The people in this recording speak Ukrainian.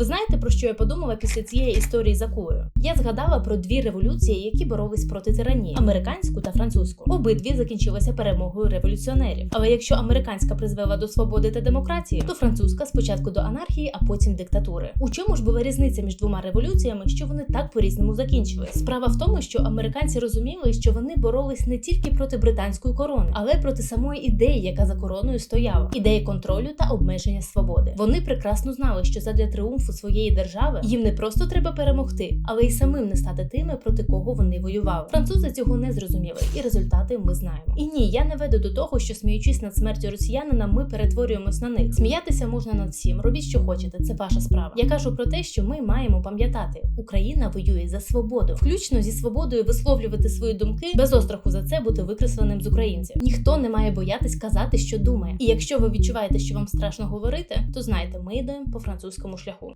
Ви знаєте про що я подумала після цієї історії за кулею? Я згадала про дві революції, які боролись проти тиранії: американську та французьку. Обидві закінчилися перемогою революціонерів. Але якщо американська призвела до свободи та демократії, то французька спочатку до анархії, а потім диктатури. У чому ж була різниця між двома революціями, що вони так по-різному закінчили? Справа в тому, що американці розуміли, що вони боролись не тільки проти британської корони, але й проти самої ідеї, яка за короною стояла ідеї контролю та обмеження свободи. Вони прекрасно знали, що задля триумфу своєї держави їм не просто треба перемогти, але й самим не стати тими, проти кого вони воювали. Французи цього не зрозуміли, і результати ми знаємо. І ні, я не веду до того, що сміючись над смертю росіянина, ми перетворюємось на них. Сміятися можна над всім. Робіть, що хочете, це ваша справа. Я кажу про те, що ми маємо пам'ятати, Україна воює за свободу, включно зі свободою висловлювати свої думки без остраху за це бути викресленим з українців. Ніхто не має боятись казати, що думає. І якщо ви відчуваєте, що вам страшно говорити, то знайте, ми йдемо по французькому шляху.